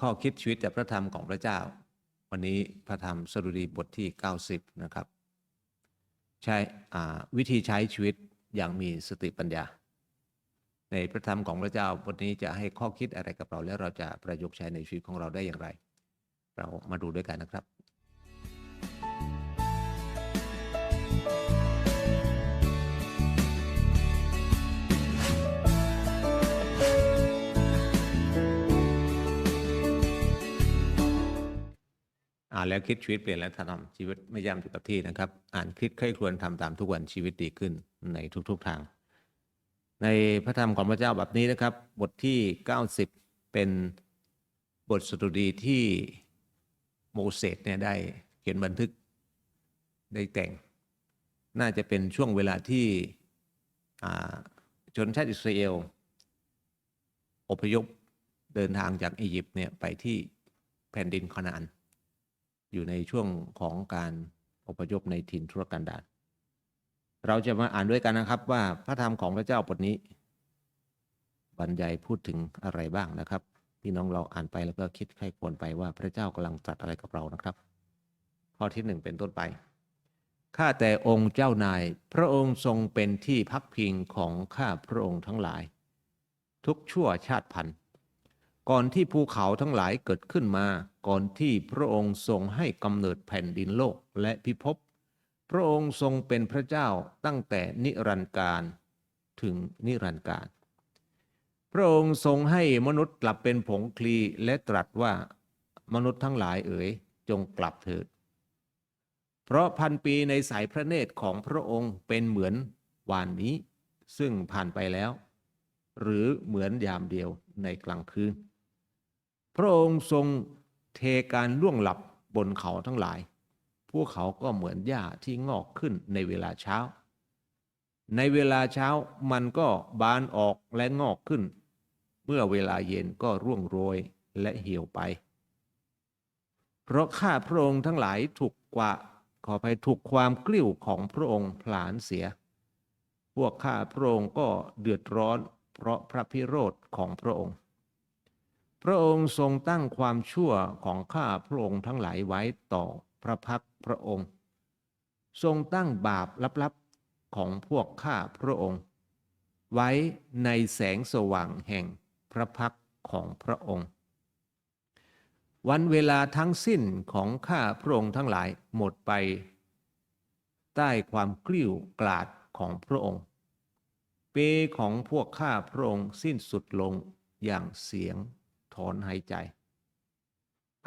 ข้อคิดชีวิตจากพระธรรมของพระเจ้า วันนี้พระธรรมสดุดีบทที่ 90 นะครับ ใช้วิธีใช้ชีวิตอย่างมีสติปัญญา ในพระธรรมของพระเจ้าบทนี้จะให้ข้อคิดอะไรกับเรา และเราจะประยุกต์ใช้ในชีวิตของเราได้อย่างไร เรามาดูด้วยกันนะครับ อ่านแล้วคิดชีวิตเปลี่ยนแล้วทำชีวิตไม่ย่ำอยู่กับที่นะครับ อ่านคิดใคร่ครวญทำตามทุกวันชีวิตดีขึ้นในทุกๆทาง ในพระธรรมของพระเจ้าแบบนี้นะครับ บทที่ 90 เป็นบทสดุดีที่โมเสสเนี่ยได้เขียนบันทึกได้แต่ง น่าจะเป็นช่วงเวลาที่อ่าชนชาติอิสราเอลอพยพเดินทางจากอียิปต์เนี่ยไปที่แผ่นดินคานาอัน อยู่ในช่วงของการอพยพในถิ่นทุรกันดารเราจะมาอ่านด้วยกันนะครับว่าพระธรรมของพระเจ้าบทนี้ บรรยายพูดถึงอะไรบ้างนะครับ พี่น้องเราอ่านไปแล้วก็คิดใครควรไปว่าพระเจ้ากำลังตรัสอะไรกับเรานะครับ ข้อที่หนึ่งเป็นต้นไปข้าแต่องค์เจ้านาย พระองค์ทรงเป็นที่พักพิงของข้าพระองค์ทั้งหลาย ทุกชั่วชาติพันธุ์ ก่อนที่ภูเขาทั้งหลายเกิดขึ้นมา ก่อนที่พระองค์ทรงให้กำเนิดแผ่นดินโลกและพิภพ พระองค์ทรงเป็นพระเจ้าตั้งแต่นิรันดร์การถึงนิรันดร์การ พระองค์ทรงให้มนุษย์กลับเป็นผงคลีและตรัสว่ามนุษย์ทั้งหลายเอ๋ยจงกลับเถิด เพราะพันปีในสายพระเนตรของพระองค์เป็นเหมือนวานนี้ ซึ่งผ่านไปแล้ว หรือเหมือนยามเดียวในกลางคืน พระองค์ทรงเทการล่วงหลับบนเขาทั้งหลาย พวกเขาก็เหมือนหญ้าที่งอกขึ้นในเวลาเช้า ในเวลาเช้ามันก็บานออกและงอกขึ้น เมื่อเวลาเย็นก็ร่วงโรยและเหี่ยวไป เพราะข้าพระองค์ทั้งหลายถูกกว่าขอไปถูกความกลิ้วของพระองค์ผลาญเสีย พวกข้าพระองค์ก็เดือดร้อนเพราะพระพิโรธของพระองค์ พระองค์ทรงตั้งความชั่วของข้าพระองค์ทั้งหลายไว้ต่อพระพักพระองค์ ทรงตั้งบาปลับๆของพวกข้าพระองค์ ไว้ในแสงสว่างแห่งพระพักของพระองค์ วันเวลาทั้งสิ้นของข้าพระองค์ทั้งหลายหมดไป ใต้ความกลิ้วกลาดของพระองค์ เปของพวกข้าพระองค์สิ้นสุดลงอย่างเสียง ถอนหายใจ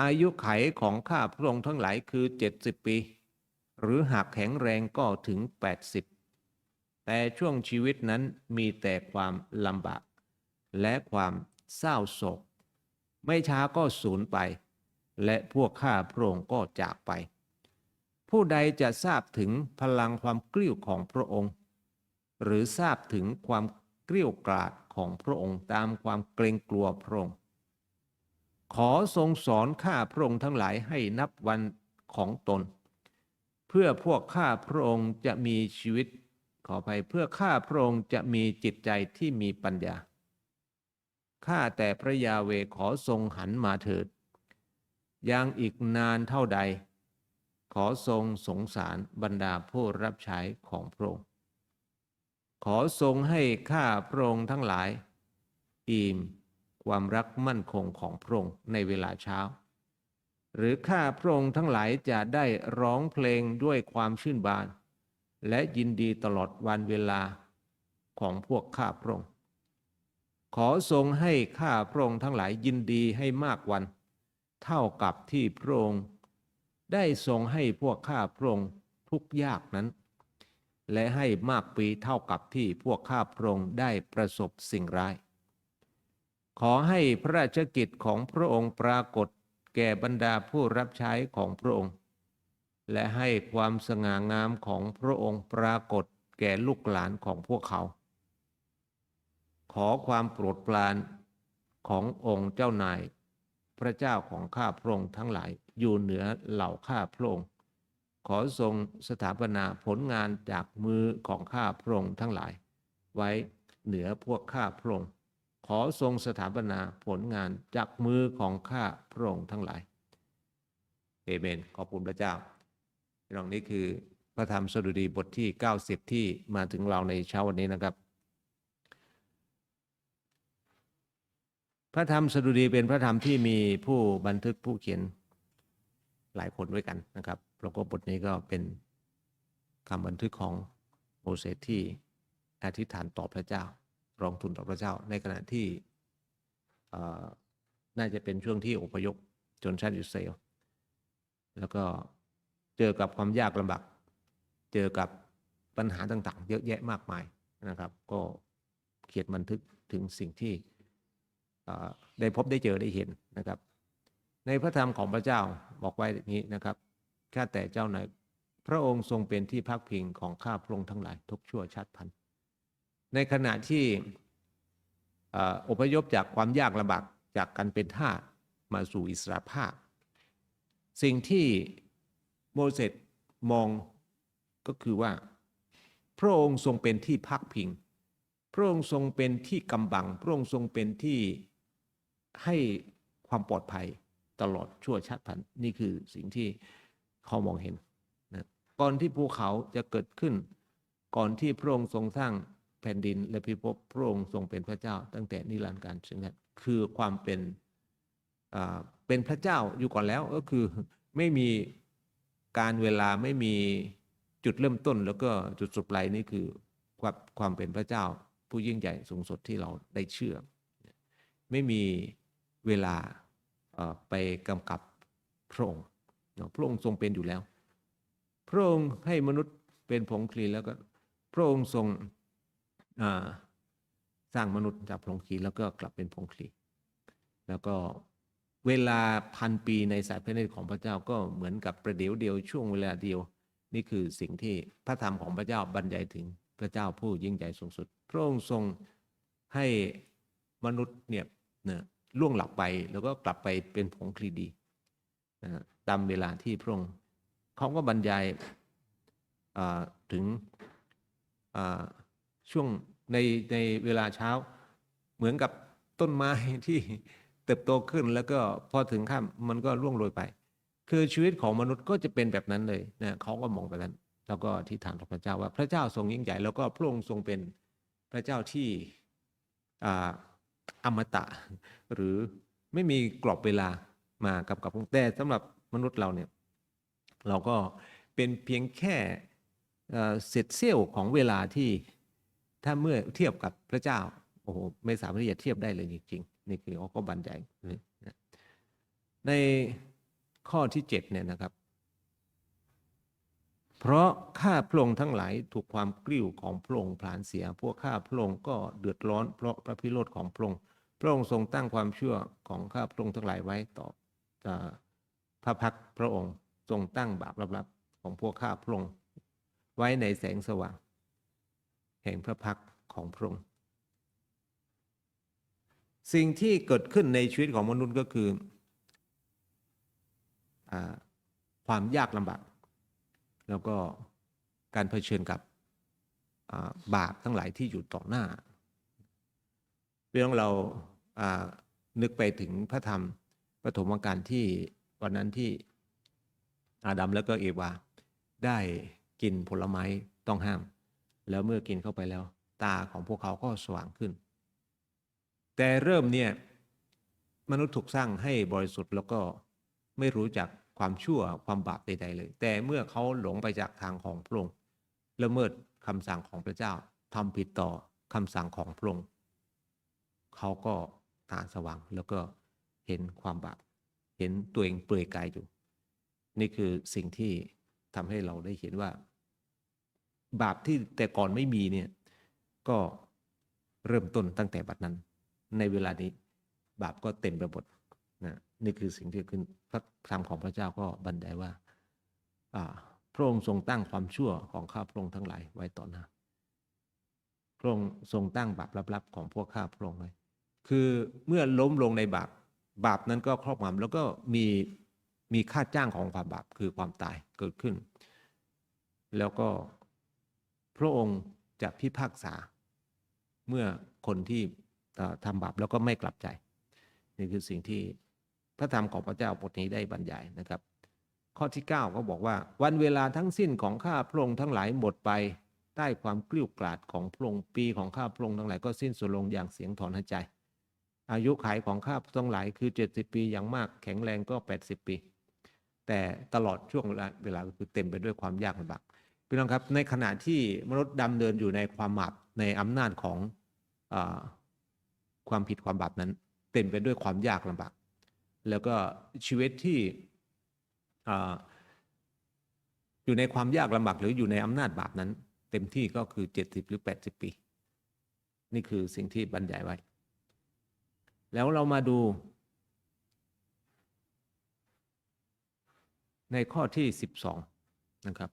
อายุไขของข้าพระองค์ทั้งหลายคือ 70 ปี หรือหากแข็งแรงก็ถึง 80 แต่ช่วงชีวิตนั้นมีแต่ความลำบาก และความเศร้าโศก ไม่ช้าก็สูญไป และพวกข้าพระองค์ก็จากไป ผู้ใดจะทราบถึงพลังความกลิ้วของพระองค์ หรือทราบถึงความเกลี้ยวกราดของพระองค์ตามความเกรงกลัวพระองค์ ขอทรงสอนข้าพระองค์ทั้งหลายให้นับวันของตน เพื่อพวกข้าพระองค์จะมีชีวิต ขอไปเพื่อข้าพระองค์จะมีจิตใจที่มีปัญญาข้าแต่พระยาเวขอทรงหันมาเถิดยังอีกนานเท่าใด ขอทรงสงสารบรรดาผู้รับใช้ของพระองค์ ขอทรงให้ข้าพระองค์ทั้งหลาย อิ่ม ความรักมั่นคงของพระองค์ในเวลาเช้า หรือข้าพระองค์ทั้งหลายจะได้ร้องเพลงด้วยความชื่นบาน และยินดีตลอดวันเวลาของพวกข้าพระองค์ขอทรงให้ข้าพระองค์ทั้งหลายยินดีให้มากวัน เท่ากับที่พระองค์ได้ทรงให้พวกข้าพระองค์ทุกยากนั้น และให้มากปีเท่ากับที่พวกข้าพระองค์ได้ประสบสิ่งร้าย ขอให้พระราชกิจของพระองค์ปรากฏแก่บรรดาผู้รับใช้ของพระองค์ และให้ความสง่างามของพระองค์ปรากฏแก่ลูกหลานของพวกเขา ขอความโปรดปรานขององค์เจ้านาย พระเจ้าของข้าพระองค์ทั้งหลายอยู่เหนือเหล่าข้าพระองค์ ขอทรงสถาปนาผลงานจากมือของข้าพระองค์ทั้งหลาย ไว้เหนือพวกข้าพระองค์ ขอทรงสถาปนาผลงานจากมือของข้าพระองค์ทั้งหลายเอเมน ขอบคุณพระเจ้าพี่องนี่คือพระธรรมสดุดีบทที่ 90 ที่มาถึงเราในเช้าวันนี้นะครับ พระธรรมสดุดีเป็นพระธรรมที่มีผู้บันทึกผู้เขียนหลายคนด้วยกันนะครับแล้วก็บทนี้ก็เป็นคำบันทึกของโมเสสที่อธิษฐานต่อพระเจ้า รองทูลต่อพระเจ้า ในขณะที่น่าจะเป็นช่วงที่อพยพจนชาติอิสราเอลแล้วก็เจอกับความยากลำบากเจอกับปัญหาต่างๆ เยอะแยะมากมายนะครับ ก็เขียนบันทึกถึงสิ่งที่ได้พบได้เจอได้เห็นนะครับ ในพระธรรมของพระเจ้าบอกไว้อย่างนี้นะครับข้าแต่เจ้าหนายพระองค์ทรงเป็นที่พักพิงของข้าพระองค์ทั้งหลายทุกชั่วชาติพันธุ์ ในขณะที่อพยพจากความยากลำบากจากการเป็นทาสมาสู่อิสรภาพ สิ่งที่โมเสสมองก็คือว่า พระองค์ทรงเป็นที่พักพิง พระองค์ทรงเป็นที่กำบัง พระองค์ทรงเป็นที่ให้ความปลอดภัยตลอดชั่วชาติพันธุ์นี่คือสิ่งที่เขามองเห็นนะก่อนที่ภูเขาจะเกิดขึ้น ก่อนที่พระองค์ทรงสร้าง แผ่นดินและพิภพพระองค์ทรงเป็นพระเจ้า ตั้งแต่นิรันดร์การซึ่งนั้นคือความเป็นอ่าเป็นพระเจ้าอยู่ก่อนแล้วก็คือไม่มีการเวลาไม่มีจุดเริ่มต้น แล้วก็จุดสุดปลายนี่คือความความเป็นพระเจ้า ผู้ยิ่งใหญ่สูงสุดที่เราได้เชื่อ ไม่มีเวลาอ่อไปกำกับพระองค์พระองค์ทรงเป็นอยู่แล้ว พระองค์ให้มนุษย์เป็นผงคลีแล้วก็พระองค์ทรง สร้างมนุษย์จากผงคลีแล้วก็กลับเป็นผงคลีแล้วก็เวลาพันปีในสายพระเนตรของพระเจ้าก็เหมือนกับประเดี๋ยวเดียวช่วงเวลาเดียว นี่คือสิ่งที่พระธรรมของพระเจ้าบรรยายถึงพระเจ้าผู้ยิ่งใหญ่สูงสุด พระองค์ทรงให้มนุษย์เนี่ยนะล่วงหลับไปแล้วก็กลับไปเป็นผงคลีดีนะตามเวลาที่พระองค์เขาก็บรรยายถึงช่วง ในในเวลาเช้า เหมือนกับต้นไม้ที่เติบโตขึ้นแล้วก็พอถึงค่ำมันก็ร่วงโรยไป คือชีวิตของมนุษย์ก็จะเป็นแบบนั้นเลยนะเขาก็มองแบบนั้น แล้วก็ที่ฐานต่อพระเจ้าว่าพระเจ้าทรงยิ่งใหญ่แล้วก็พระองค์ทรงเป็นพระเจ้าที่อ่าอมตะ หรือไม่มีกรอบเวลามากับกับพระองค์แต่สำหรับมนุษย์เราเนี่ยเราก็เป็นเพียงแค่เอ่อเศษเสี้ยวของเวลาที่ ถ้าเมื่อเทียบกับพระเจ้า โอ้โหไม่สามารถที่จะเทียบได้เลยจริงๆ นี่คือเขาก็บรรยายในข้อที่เจ็ดเนี่ยนะครับ เพราะข้าพระองค์ทั้งหลายถูกความกริ้วของพระองค์ผลาญเสีย พวกข้าพระองค์ก็เดือดร้อน เพราะพระพิโรธของพระองค์ พระองค์ทรงตั้งความเชั่วของข้าพระองค์ทั้งหลายไว้ต่อพระพักพระองค์ทรงตั้งบาปลับๆของพวกข้าพระองค์ไว้ในแสงสว่าง แห่งพระพักของพระองค์สิ่งที่เกิดขึ้นในชีวิตของมนุษย์ก็คืออความยากลำบาก แล้วก็การเผชิญกับบาปทั้งหลายที่อยู่ต่อหน้าเรื่องเราอ่านึกไปถึงพระธรรมปฐมกาลที่วันนั้นที่อาดัมแล้วก็เอวา ได้กินผลไม้ต้องห้าม แล้วเมื่อกินเข้าไปแล้ว ตาของพวกเขาก็สว่างขึ้น แต่เริ่มเนี่ยมนุษย์ถูกสร้างให้บริสุทธิ์แล้วก็ไม่รู้จักความชั่วความบาปใดๆเลย แต่เมื่อเขาหลงไปจากทางของพระองค์ละเมิดคำสั่งของพระเจ้าทำผิดต่อคำสั่งของพระองค์เขาก็ตาสว่างแล้วก็เห็นความบาปเห็นตัวเองเปลือยกายอยู่ นี่คือสิ่งที่ทำให้เราได้เห็นว่า บาปที่แต่ก่อนไม่มีเนี่ยก็เริ่มต้นตั้งแต่บัดนั้น ในเวลานี้บาปก็เต็มไปหมดนะนี่คือสิ่งที่ขึ้นพระธรรมของพระเจ้าก็บรรยายว่าอ่าพระองค์ทรงตั้งความชั่วของข้าพระองค์ทั้งหลายไว้ต่อหน้าพระองค์ทรงตั้งบาปลับๆของพวกข้าพระองค์ไว้คือเมื่อล้มลงในบาปบาปนั้นก็ครอบงำแล้วก็มีมีค่าจ้างของความบาปคือความตายเกิดขึ้น แล้วก็ พระองค์จะพิพากษา เมื่อคนที่ทำบาปแล้วก็ไม่กลับใจ นี่คือสิ่งที่พระธรรมของพระเจ้าบทนี้ได้บรรยายนะครับ ข้อที่ 9 ก็บอกว่า วันเวลาทั้งสิ้นของข้าพระองค์ทั้งหลายหมดไปใต้ความกลิ้วกลาดของพระองค์ปีของข้าพระองค์ทั้งหลายก็สิ้นสุดลงอย่างเสียงถอนหายใจ อายุขัยของข้าพระองค์ทั้งหลายคือ 70 ปีอย่างมากแข็งแรงก็ 80 ปี แต่ตลอดช่วงเวลาเวลาคือเต็มไปด้วยความยากลำบาก พี่น้องครับในขณะที่มนุษย์ดำเนินอยู่ในความบาปในอำนาจของอความผิดความบาปนั้นเต็มไปด้วยความยากลำบาก แล้วก็ชีวิตที่ออยู่ในความยากลำบากหรืออยู่ในอำนาจบาปนั้น เต็มที่ก็คือ 70 หรือ 80 ปี นี่คือสิ่งที่บรรยายไว้ แล้วเรามาดู ในข้อที่ 12 นะครับ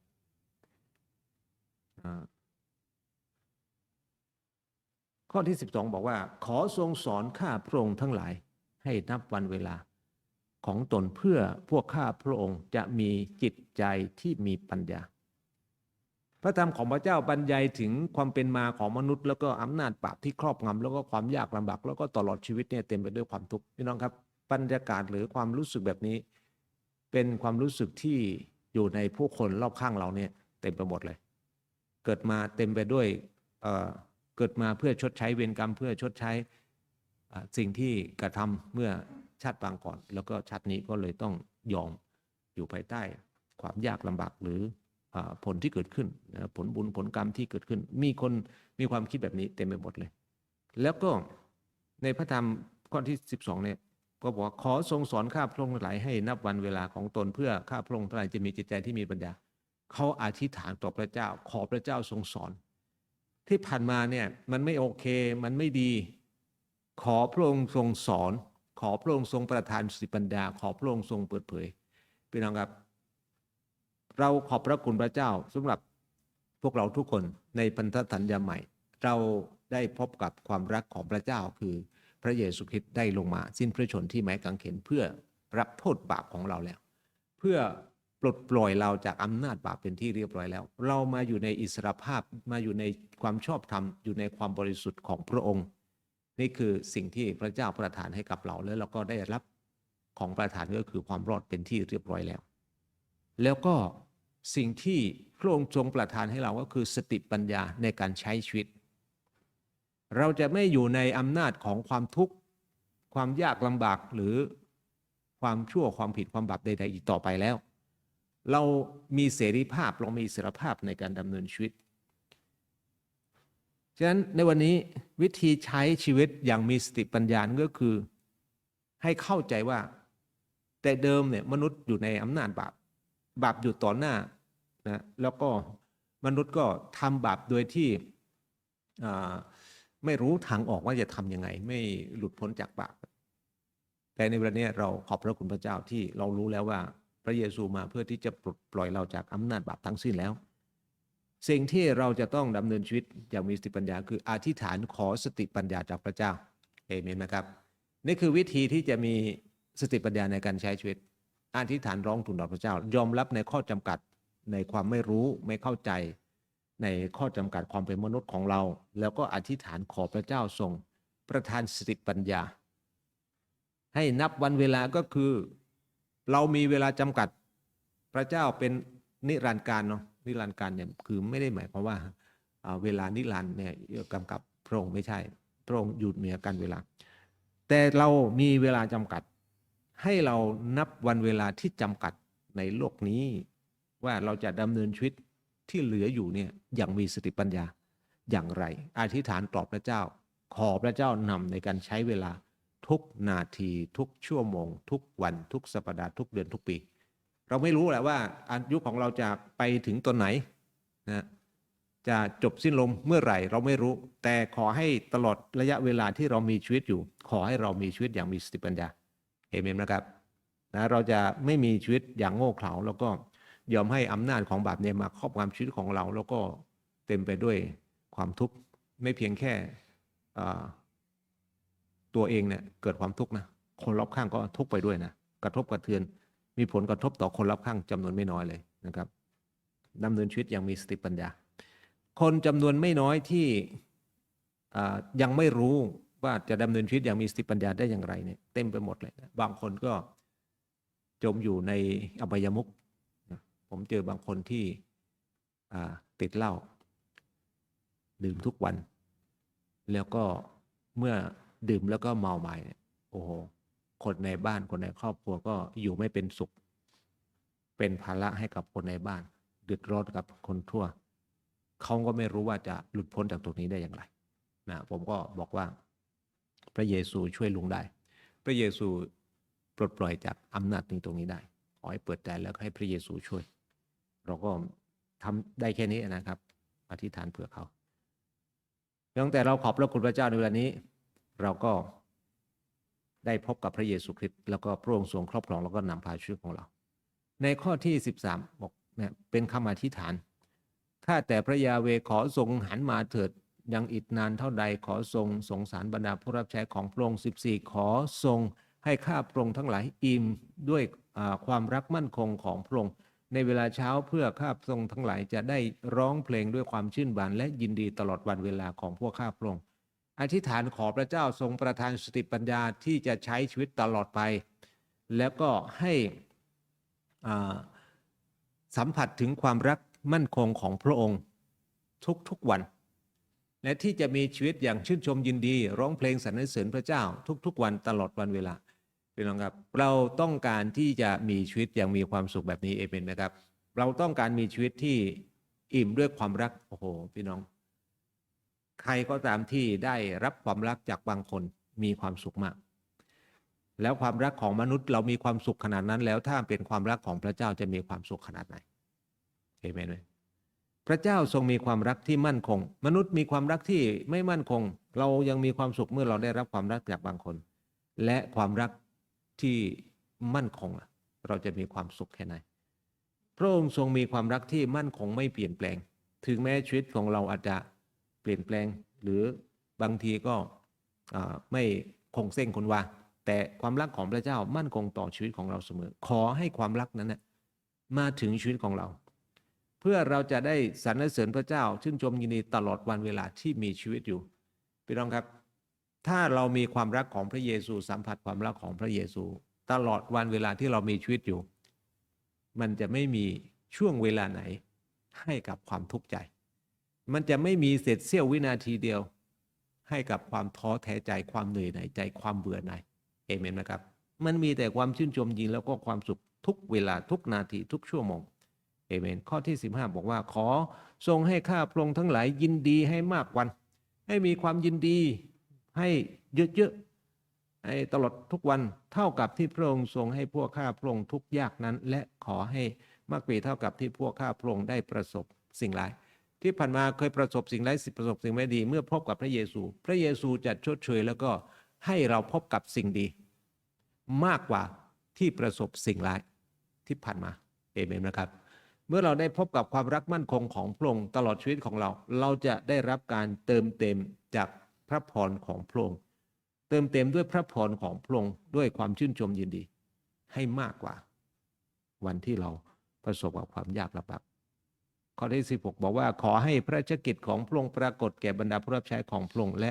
ข้อที่ 12 บอกว่า ขอทรงสอนข้าพระองค์ทั้งหลายให้นับวันเวลาของตนเพื่อพวกข้าพระองค์จะมีจิตใจที่มีปัญญา พระธรรมของพระเจ้าบรรยายถึงความเป็นมาของมนุษย์ แล้วก็อำนาจบาปที่ครอบงำแล้วก็ความยากลำบากแล้วก็ตลอดชีวิตเนี่ยเต็มไปด้วยความทุกข์พี่น้องครับบรรยากาศหรือความรู้สึกแบบนี้ เป็นความรู้สึกที่อยู่ในผู้คนรอบข้างเราเนี่ยเต็มไปหมดเลย เกิดมาเต็มไปด้วยเเกิดมาเพื่อชดใช้เวรกรรม เพื่อชดใช้สิ่งที่กระทำเมื่อชาติปางก่อน แล้วก็ชาตินี้ก็เลยต้องยอมอยู่ภายใต้ความยากลำบากหรืออผลที่เกิดขึ้นผลบุญผลกรรมที่เกิดขึ้น มีคนมีความคิดแบบนี้เต็มไปหมดเลย แล้วก็ในพระธรรมข้อที่ 12เนี่ยก็บอกว่าขอทรงสอนข้าพระองค์หลายให้นับวันเวลาของตนเพื่อข้าพระองค์ทั้งหลายจะมีจิตใจที่มีปัญญา เขาอธิษฐานต่อพระเจ้า ขอพระเจ้าทรงสอน ที่ผ่านมาเนี่ยมันไม่โอเคมันไม่ดี ขอพระองค์ทรงสอน ขอพระองค์ทรงประทานสติปัญญาขอพระองค์ทรงเปิดเผยพี่น้องครับ เราขอบพระคุณพระเจ้าสำหรับพวกเราทุกคนในพันธสัญญาใหม่ เราได้พบกับความรักของพระเจ้าคือพระเยซูคริสต์ได้ลงมา สิ้นพระชนที่ไม้กางเขนเพื่อรับโทษบาปของเราแล้ว เพื่อ ปลดปล่อยเราจากอำนาจบาปเป็นที่เรียบร้อยแล้ว เรามาอยู่ในอิสรภาพมาอยู่ในความชอบธรรม อยู่ในความบริสุทธิ์ของพระองค์ นี่คือสิ่งที่พระเจ้าประทานให้กับเราแล้วเราก็ได้รับของประทานก็คือความรอดเป็นที่เรียบร้อยแล้ว แล้วก็สิ่งที่พระองค์ทรงประทานให้เราก็คือสติปัญญาในการใช้ชีวิต เราจะไม่อยู่ในอำนาจของความทุกข์ ความยากลำบากหรือความชั่วความผิดความบาปใด ๆ อีกต่อไปแล้ว เรามีเสรีภาพเรามีอิสรภาพในการดำเนินชีวิต ฉะนั้นในวันนี้วิธีใช้ชีวิตอย่างมีสติปัญญาก็คือ ให้เข้าใจว่า แต่เดิมเนี่ยมนุษย์อยู่ในอำนาจบาป บาปอยู่ต่อหน้านะแล้วก็มนุษย์ก็ทำบาปโดยที่ไม่รู้ทางออกว่าจะทำยังไง ไม่หลุดพ้นจากบาปแต่ในวันนี้เราขอบพระคุณพระเจ้าที่เรารู้แล้วว่า พระเยซูมาเพื่อที่จะปลดปล่อยเราจากอำนาจบาปทั้งสิ้นแล้ว สิ่งที่เราจะต้องดำเนินชีวิตอย่างมีสติปัญญา คืออธิษฐานขอสติปัญญาจากพระเจ้าเอเมนนะครับ นี่คือวิธีที่จะมีสติปัญญาในการใช้ชีวิตอธิษฐานร้องทูลต่อพระเจ้า ยอมรับในข้อจำกัดในความไม่รู้ไม่เข้าใจ ในข้อจำกัดความเป็นมนุษย์ของเรา แล้วก็อธิษฐานขอพระเจ้าทรง ประทานสติปัญญา ให้นับวันเวลาก็คือ เรามีเวลาจำกัดพระเจ้าเป็นนิรันดร์การเนาะนิรันดร์การเนี่ยคือไม่ได้หมายความว่าเวลานิรันดร์เนี่ยกำกับพระองค์ไม่ใช่ พระองค์อยู่เหนือกันเวลา แต่เรามีเวลาจำกัด ให้เรานับวันเวลาที่จำกัดในโลกนี้ ว่าเราจะดำเนินชีวิตที่เหลืออยู่เนี่ยอย่างมีสติปัญญาอย่างไร อธิษฐานต่อพระเจ้า ขอพระเจ้านำในการใช้เวลา ทุกนาทีทุกชั่วโมง ทุกวันทุกสัปดาห์ทุกเดือนทุกปี เราไม่รู้แหละว่าอายุของเราจะไปถึงตอนไหนนะจะจบสิ้นลงเมื่อไหร่เราไม่รู้ แต่ขอให้ตลอดระยะเวลาที่เรามีชีวิตอยู่ ขอให้เรามีชีวิตอย่างมีสติปัญญาเอเมนนะครับนะเราจะไม่มีชีวิตอย่างโง่เขลาแล้วก็ยอมให้อำนาจของบาปเนี่ยมาครอบงำชีวิตของเรา แล้วก็เต็มไปด้วยความทุกข์ไม่เพียงแค่ ตัวเองเนี่ยเกิดความทุกข์นะคนรอบข้างก็ทุกข์ไปด้วยนะกระทบกระเทือน มีผลกระทบต่อคนรอบข้างจำนวนไม่น้อยเลยนะครับดำเนินชีวิตอย่างมีสติปัญญา คนจำนวนไม่น้อยที่ยังไม่รู้ว่าจะดำเนินชีวิตอย่างมีสติปัญญาได้อย่างไรเนี่ยเต็มไปหมดเลยนะบางคนก็จมอยู่ในอบายมุขผมเจอบางคนที่ติดเหล้าดื่มทุกวัน แล้วก็เมื่อ ดื่มแล้วก็เมาใหม่เนี่ยโอ้โหคนในบ้านคนในครอบครัวก็อยู่ไม่เป็นสุข เป็นภาระให้กับคนในบ้านเดือดร้อนกับคนทั่วเขาก็ไม่รู้ว่าจะหลุดพ้นจากตรงนี้ได้อย่างไรนะผมก็บอกว่า พระเยซูช่วยลุงได้ พระเยซูปลดปล่อยจากอำนาจนี้ตรงนี้ได้ขอให้เปิดใจแล้วให้พระเยซูช่วย เราก็ทำได้แค่นี้นะครับ อธิษฐานเผื่อเขาตั้งแต่เราขอบพระคุณพระเจ้าในเวลานี้ เราก็ได้พบกับพระเยซูคริสต์แล้วก็พระองค์ทรงครอบครองแล้วก็นำพาชีวิตของเรา ในข้อที่ 13 บอกเนี่ยเป็นคำอธิษฐานข้าแต่พระยาเวขอทรงหันมาเถิดยังอีกนานเท่าใดขอทรงสงสารบรรดาผู้รับใช้ของพระองค์14 ขอทรงให้ข้าพระองค์ทั้งหลายอิ่มด้วยความรักมั่นคงของพระองค์ในเวลาเช้าเพื่อข้าพระองค์ทั้งหลายจะได้ร้องเพลงด้วยความชื่นบานและยินดีตลอดวันเวลาของพวกข้าพระองค์ อธิษฐานขอพระเจ้าทรงประทานสติปัญญาที่จะใช้ชีวิตตลอดไป แล้วก็ให้สัมผัสถึงความรักมั่นคงของพระองค์ทุกๆวัน และที่จะมีชีวิตอย่างชื่นชมยินดี ร้องเพลงสรรเสริญพระเจ้าทุกๆวันตลอดวันเวลาพี่น้องครับเราต้องการที่จะมีชีวิตอย่างมีความสุขแบบนี้เอเมนไหมครับ เราต้องการมีชีวิตที่อิ่มด้วยความรักโอ้โหพี่น้อง ใครก็ตามที่ได้รับความรักจากบางคนมีความสุขมาก แล้วความรักของมนุษย์เรามีความสุขขนาดนั้น แล้วถ้าเป็นความรักของพระเจ้าจะมีความสุขขนาดไหนเอเมนไหมพระเจ้าทรงมีความรักที่มั่นคง มนุษย์มีความรักที่ไม่มั่นคง เรายังมีความสุขเมื่อเราได้รับความรักจากบางคน และความรักที่มั่นคงเราจะมีความสุขแค่ไหนพระองค์ทรงมีความรักที่มั่นคงไม่เปลี่ยนแปลง ถึงแม้ชีวิตของเราอาจจะ ปลี่ยนแปลง หรือบางทีก็ไม่คงเส้นคงวาแต่ความรักของพระเจ้ามั่นคงต่อชีวิตของเราเสมอ ขอให้ความรักนั้นนะมาถึงชีวิตของเรา เพื่อเราจะได้สรรเสริญพระเจ้า ชื่นชมยินดีตลอดวันเวลาที่มีชีวิตอยู่พี่น้องครับ ถ้าเรามีความรักของพระเยซู สัมผัสความรักของพระเยซู ตลอดวันเวลาที่เรามีชีวิตอยู่ มันจะไม่มีช่วงเวลาไหนให้กับความทุกข์ใจ มันจะไม่มีเศษเสี้ยววินาทีเดียว ให้กับความท้อแท้ใจความเหนื่อยหน่ายใจความเบื่อหน่ายเอเมนนะครับ มันมีแต่ความชื่นชมยินแล้วก็ความสุขทุกเวลาทุกนาทีทุกชั่วโมงเอเมนข้อที่ 15 บอกว่าขอทรงให้ข้าพระองค์ทั้งหลายยินดีให้มากวัน ให้มีความยินดีให้เยอะๆให้ตลอดทุกวันเท่ากับที่พระองค์ทรงให้พวกข้าพระองค์ทุกยากนั้น และขอให้มากปีเท่ากับที่พวกข้าพระองค์ได้ประสบสิ่งร้าย ที่ผ่านมาเคยประสบสิ่งร้ายสิประสบสิ่งไม่ดี เมื่อพบกับพระเยซู พระเยซูจะชดเชยแล้วก็ให้เราพบกับสิ่งดี มากกว่าที่ประสบสิ่งร้ายที่ผ่านมาเอเมนนะครับ เมื่อเราได้พบกับความรักมั่นคงของพระองค์ตลอดชีวิตของเรา เราจะได้รับการเติมเต็มจากพระพรของพระองค์เติมเต็มด้วยพระพรของพระองค์ด้วยความชื่นชมยินดี ให้มากกว่า วันที่เราประสบกับความยากลำบาก ข้อที่ 16 บอกว่าขอให้พระราชกิจของพระองค์ปรากฏแก่บรรดาผู้รับใช้ของพระองค์และ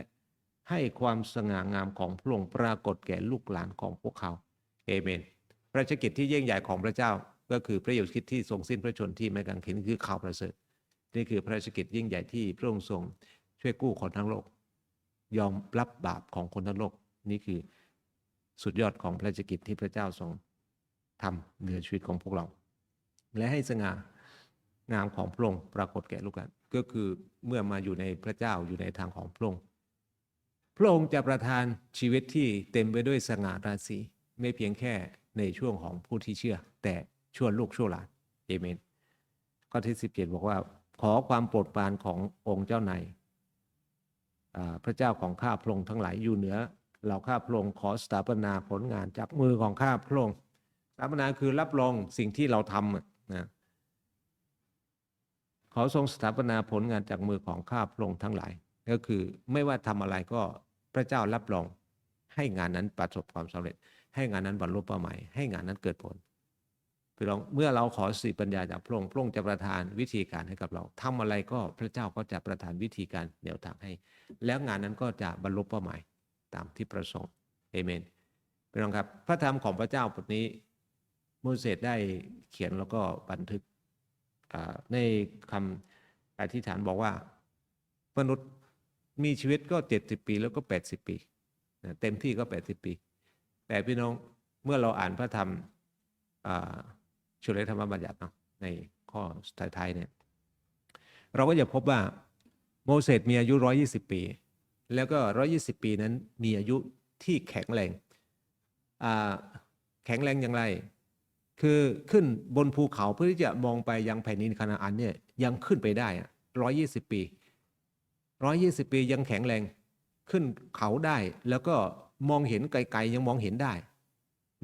ให้ความสง่างามของพระองค์ปรากฏแก่ลูกหลานของพวกเขาเอเมน พระราชกิจที่ยิ่งใหญ่ของพระเจ้าก็คือพระเยซูคริสต์ที่ทรงสิ้นพระชนที่ไม้กางเขนคือข่าวประเสริฐนี่คือพระราชกิจยิ่งใหญ่ที่พระองค์ทรงช่วยกู้คนทั้งโลก ยอมรับบาปของคนทั้งโลก นี่คือสุดยอดของพระราชกิจที่พระเจ้าทรงทำเหนือชีวิตของพวกเรา และให้สง่า งามของพระองค์ปรากฏแก่ลูกหลานก็คือเมื่อมาอยู่ในพระเจ้าอยู่ในทางของพระองค์พระองค์จะประทานชีวิตที่เต็มไปด้วยสง่าราศีไม่เพียงแค่ในช่วงของผู้ที่เชื่อ แต่ช่วลูกชั่วหลานเอเมนข้อที่17บอกว่า ขอความโปรดปรานขององค์เจ้านายพระเจ้าของข้าพระองค์ทั้งหลายอยู่เหนือเราข้าพระองค์ขอสถาปนาผลงานจากมือของข้าพระองค์สถาปนาคือรับรองสิ่งที่เราทำนะ ขอทรงสถาปนาผลงานจากมือของข้าพระองค์ทั้งหลาย ก็คือไม่ว่าทำอะไรก็พระเจ้ารับรองให้งานนั้นประสบความสำเร็จ ให้งานนั้นบรรลุเป้าหมายให้งานนั้นเกิดผลพี่น้องเมื่อเราขอสติปัญญาจากพระองค์พระองค์จะประทานวิธีการให้กับเราทำอะไรก็พระเจ้าก็จะประทานวิธีการแนวทางให้ แล้วงานนั้นก็จะบรรลุเป้าหมายตามที่ประสงค์เอเมนพี่น้องครับ พระธรรมของพระเจ้าบทนี้โมเสสได้เขียนแล้วก็บันทึก ในคำอธิษฐานบอกว่ามนุษย์มีชีวิตก็เจ็ดสิบปีแล้วก็แปดสิบปีเต็มที่ก็แปดสิบปี แต่พี่น้องเมื่อเราอ่านพระธรรมชุเลธรรมบัญญัติเนาะในข้อท้ายๆเนี่ยเราก็จะพบว่าโมเสสมีอายุ120ปี แล้วก็120ปีนั้นมีอายุที่แข็งแรงแข็งแรงอย่างไร คือขึ้นบนภูเขาเพื่อที่จะมองไปยังแผ่นดินคานาอันเนี่ยยังขึ้นไปได้ร้อะ120ปี120ปียังแข็งแรง ขึ้นเขาได้ แล้วก็มองเห็นไกลๆยังมองเห็นได้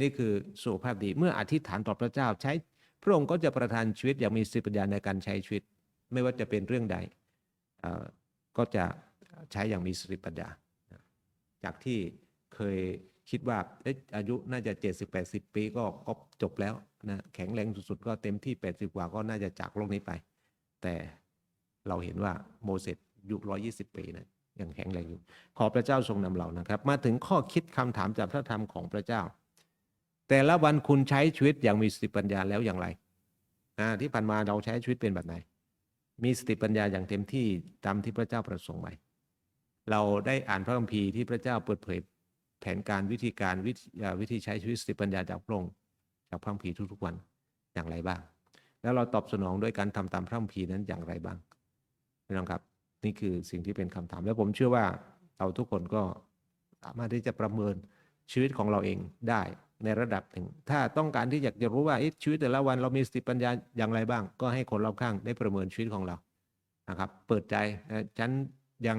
นี่คือสุขภาพดีเมื่ออธิษฐานต่อพระเจ้าใช้ พระองค์ก็จะประทานชีวิตอย่างมีสิปัญญาในการใช้ชีวิต ไม่ว่าจะเป็นเรื่องใดก็จะใช้อย่างมีสติปัญญา จากที่เคย คิดว่าเอ๊ะอายุน่าจะ70 80ปีก็ก็จบแล้วนะแข็งแรงสุดๆ ก็เต็มที่80กว่าก็น่าจะจากโลกนี้ไป แต่เราเห็นว่าโมเสสอายุ120ปีนะยังแข็งแรงอยู่ ขอพระเจ้าทรงนำเรานะครับ มาถึงข้อคิดคำถามจากพระธรรมของพระเจ้า แต่ละวันคุณใช้ชีวิตอย่างมีสติปัญญาแล้วอย่างไรอ่าที่ผ่านมาเราใช้ชีวิตเป็นแบบไหน มีสติปัญญาอย่างเต็มที่ตามที่พระเจ้าประสงค์ไว้เราได้อ่านพระคัมภีร์ที่พระเจ้าเปิดเผย แผนการวิธีการวิธีอ่าวิธีใช้ชีวิตสติปัญญาจากพระองค์จากพระคัมภีร์ทุกๆวันอย่างไรบ้าง แล้วเราตอบสนองด้วยการทำตามพระคัมภีร์นั้นอย่างไรบ้างพี่น้องครับนี่คือสิ่งที่เป็นคำถาม และผมเชื่อว่าเราทุกคนก็สามารถที่จะประเมินชีวิตของเราเองได้ในระดับหนึ่ง ถ้าต้องการที่อยากจะรู้ว่าชีวิตแต่ละวันเรามีสติปัญญาอย่างไรบ้าง ก็ให้คนรอบข้างได้ประเมินชีวิตของเรานะครับ เปิดใจฉันยัง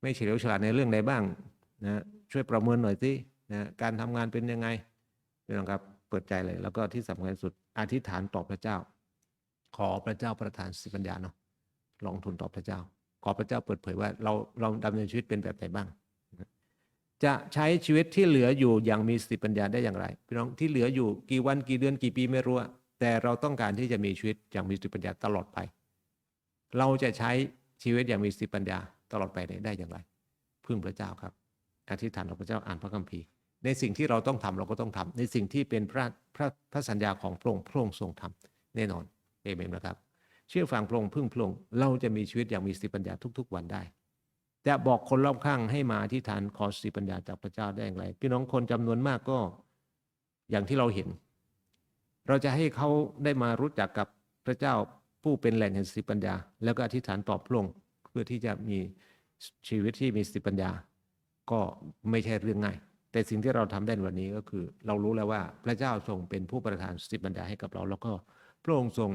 ไม่เฉลียวฉลาดในเรื่องใดบ้างนะช่วยประเมินหน่อยสินะการทำงานเป็นยังไงพี่นะครับเปิดใจเลย แล้วก็ที่สำคัญสุดอธิษฐานต่อพระเจ้า ขอพระเจ้าประทานสติปัญญาเนาะลงทุนต่อพระเจ้า ขอพระเจ้าเปิดเผยว่าเราเราดำเนินชีวิตเป็นแบบไหนบ้าง จะใช้ชีวิตที่เหลืออยู่อย่างมีสติปัญญาได้อย่างไรพี่น้องที่เหลืออยู่กี่วันกี่เดือนกี่ปีไม่รู้แต่เราต้องการที่จะมีชีวิตอย่างมีสติปัญญาตลอดไป เราจะใช้ชีวิตอย่างมีสติปัญญา ตลอดไปได้อย่างไร พึ่งพระเจ้าครับอธิษฐานต่อพระเจ้าอ่านพระคัมภีร์ ในสิ่งที่เราต้องทำเราก็ต้องทำในสิ่งที่เป็นพระพระพระสัญญาของพระองค์พระองค์ทรงทำแน่นอนเอเมนนะครับ เชื่อฟังพระองค์พึ่งพระองค์เราจะมีชีวิตอย่างมีสติปัญญาทุก ๆ วันได้จะบอกคนรอบข้างให้มาที่ฐานขอสติปัญญาจากพระเจ้าได้อย่างไร พี่น้องคนจำนวนมากก็อย่างที่เราเห็น เราจะให้เขาได้มารู้จักกับพระเจ้าผู้เป็นแหล่งแห่งสติปัญญา แล้วก็อธิษฐานตอบพระองค์ เพื่อที่จะมีชีวิตที่มีสติปัญญา ก็ไม่ใช่เรื่องง่าย แต่สิ่งที่เราทำได้ในวันนี้ก็คือ เรารู้แล้วว่าพระเจ้าทรงเป็นผู้ประทานสติปัญญาให้กับเรา แล้วก็พระองค์ทรง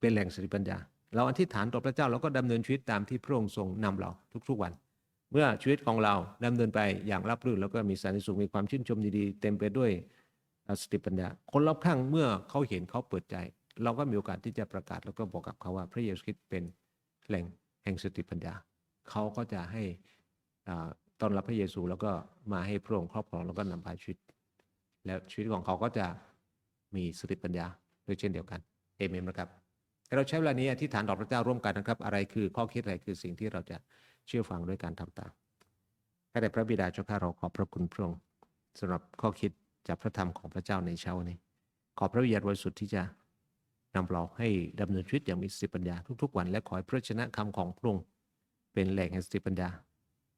เป็นแหล่งสติปัญญา เราอธิษฐานต่อพระเจ้าเราก็ดำเนินชีวิตตามที่พระองค์ทรงนำเราทุกๆวัน เมื่อชีวิตของเราดำเนินไปอย่างราบรื่นแล้วก็มีสันติสุขมีความชื่นชมดีๆ เต็มไปด้วยสติปัญญา คนรอบข้างเมื่อเขาเห็นเขาเปิดใจ เราก็มีโอกาสที่จะประกาศแล้วก็บอกกับเขาว่าพระเยซูคริสต์เป็นแหล่ง แห่งสติปัญญาเขาก็จะให้ต้อนรับพระเยซูแล้วก็มาให้พระองค์ครอบครองแล้วก็นำพาชีวิต แล้วชีวิตของเขาก็จะมีสติปัญญาด้วยเช่นเดียวกันเอเมนนะครับเราใช้เวลานี้อธิษฐานต่อพระเจ้าร่วมกันนะครับ อะไรคือข้อคิดอะไรคือสิ่งที่เราจะเชื่อฟังด้วยการทำตามข้าแต่พระบิดาเจ้าข้าเราขอบพระคุณพระองค์สำหรับข้อคิดจากพระธรรมของพระเจ้าในเช้าวันนี้ ขอพระวิญญาณบริสุทธิ์ที่จะ นำเราให้ดำเนินชีวิตอย่างมีสติปัญญาทุกๆวัน และขอให้พระชนะคำของพระองค์เป็นแหล่งแห่งสติปัญญา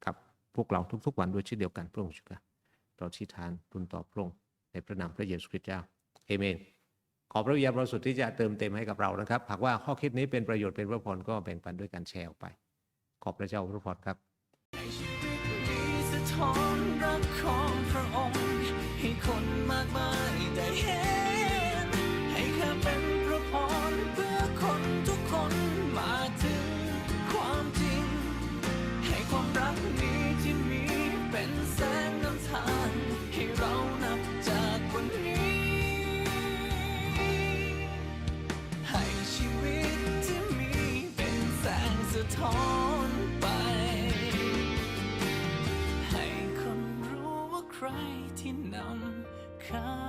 กับพวกเราทุกๆวันด้วยเช่นเดียวกันพระองค์ช่วยเราชี้ทานทุนต่อพระองค์ในพระนามพระเยซูคริสต์เจ้าเอเมน ขอพระวิญญาณบริสุทธิ์ที่จะเติมเต็มให้กับเรานะครับ หากว่าข้อคิดนี้เป็นประโยชน์เป็นพระพรก็แบ่งปันด้วยการแชร์ออกไป ขอบพระเจ้าพระพรครับให้ชีวิตนี้สะท้อนรักของพระองค์ให้คนมากมาย ใ